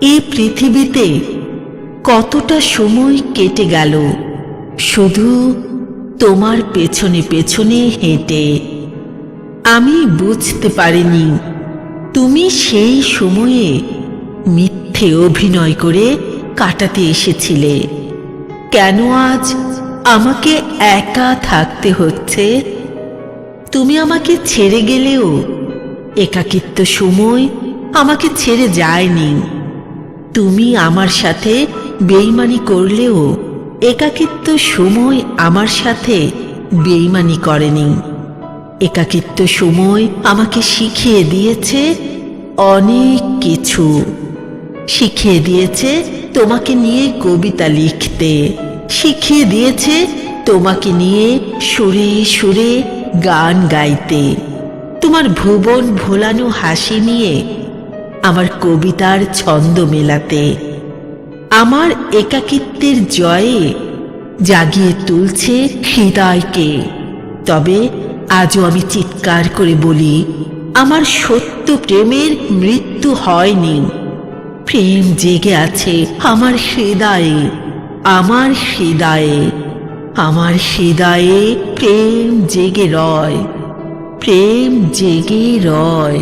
এই পৃথিবীতে কতটা সময় কেটে গেল? শুধু তোমার পেছনে পেছনে হেঁটে। আমি বুঝতে পারিনি, তুমি সেই সময়ে মিথ্যে অভিনয় করে কাটাতে এসেছিলে। কেন আজ আমাকে একা থাকতে হচ্ছে? তুমি আমাকে ছেড়ে গেলেও একাকিত্ব সময় আমাকে ছেড়ে যায়নি। তুমি আমার সাথে বেইমানি করলেও একাকিত্ব সময় আমার সাথে বেইমানি করেনি। একাকিত্ব সময় আমাকে শিখিয়ে দিয়েছে অনেক কিছু। শিখিয়ে দিয়েছে তোমাকে নিয়ে কবিতা লিখতে। শিখিয়ে দিয়েছে তোমাকে নিয়ে সুরে সুরে গান গাইতে। তোমার ভুবন ভোলানো হাসি নিয়ে আমার কবিতার ছন্দ মেলাতে। আমার একাকিত্বের জয়ে জাগিয়ে তুলছে হৃদয়কে। তবে আজও আমি চিৎকার করে বলি, আমার সত্য প্রেমের মৃত্যু হয়নি। প্রেম জেগে আছে আমার হৃদয়ে আমার হৃদয়ে আমার হৃদয়ে প্রেম জেগে রয়, প্রেম জেগে রয়।